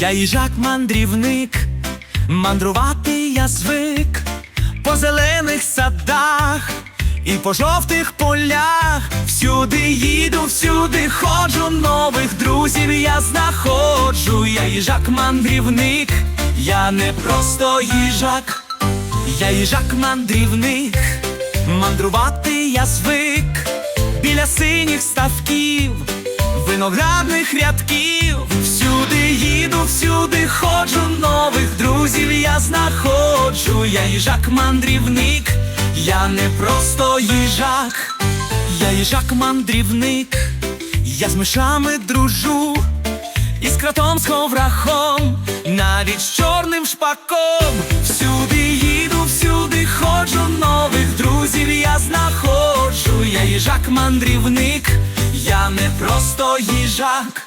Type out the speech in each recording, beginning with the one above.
Я їжак мандрівник, мандрувати я звик по зелених садах і по жовтих полях. Всюди їду, всюди ходжу, нових друзів я знаходжу. Я їжак мандрівник, я не просто їжак, я їжак мандрівник, мандрувати я звик біля синіх ставків, виноградних рядків. Всюди їду, всюди ходжу, нових друзів я знаходжу. Я їжак мандрівник, я не просто їжак, я їжак мандрівник, я з мишами дружу, і з кротом з ховрахом, навіть з чорним шпаком. Всюди їду, всюди ходжу, нових друзів я знаходжу. Я їжак мандрівник, їжак.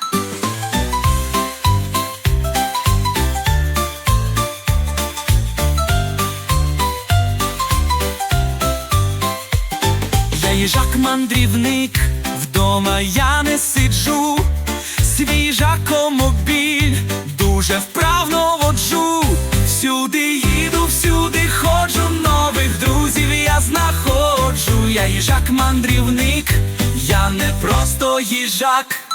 Я їжак мандрівник, вдома я не сиджу, свій їжакомобіль дуже вправно воджу. Всюди їду, всюди ходжу, нових друзів я знаходжу. Я їжак мандрівник, я не просто їжак.